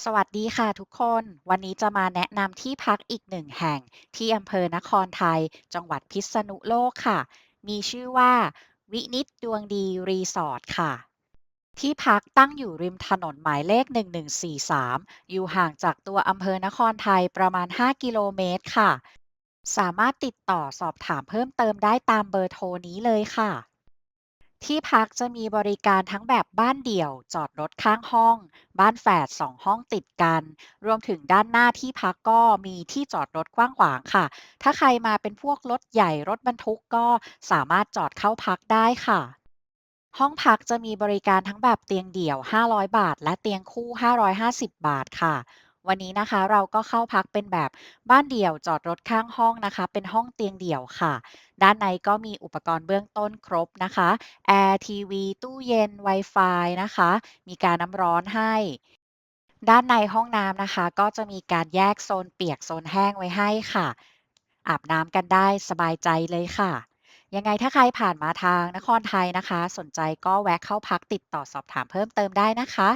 สวัสดีค่ะทุกคน วันนี้จะมาแนะนำที่พักอีกหนึ่งแห่งที่อำเภอนครไทย จังหวัดพิษณุโลกค่ะ มีชื่อว่า วินิตดวงดีรีสอร์ทค่ะ ที่พักตั้งอยู่ริมถนนหมายเลข 1143 อยู่ห่างจากตัวอำเภอนครไทยประมาณ 5 กิโลเมตรค่ะ สามารถติดต่อสอบถามเพิ่มเติมได้ตามเบอร์โทรนี้เลยค่ะ ที่พักจะมีบริการทั้งแบบบ้านเดี่ยว จอดรถข้างห้อง บ้านแฝดสองห้องติดกัน รวมถึงด้านหน้าที่พักก็มีที่จอดรถกว้างขวางค่ะ ถ้าใครมาเป็นพวกรถใหญ่รถบรรทุกก็สามารถจอดเข้าพักได้ค่ะ ห้องพักจะมีบริการทั้งแบบเตียงเดี่ยว 500 บาท และเตียงคู่ 550 บาทค่ะ วันนี้นะคะเราก็เข้าพักเป็นแบบบ้านเดี่ยวจอดรถข้างห้องนะคะ เป็นห้องเตียงเดี่ยวค่ะ ด้านในก็มีอุปกรณ์เบื้องต้นครบนะคะแอร์ทีวีตู้เย็นไวไฟนะคะ มีการน้ำร้อนให้ ด้านในห้องน้ำนะคะ ก็จะมีการแยกโซนเปียกโซนแห้งไว้ให้ค่ะ อาบน้ำกันได้สบายใจเลยค่ะ ยังไงถ้าใครผ่านมาทางนครไทยนะคะ สนใจก็แวะเข้าพักติดต่อสอบถามเพิ่มเติมได้นะคะ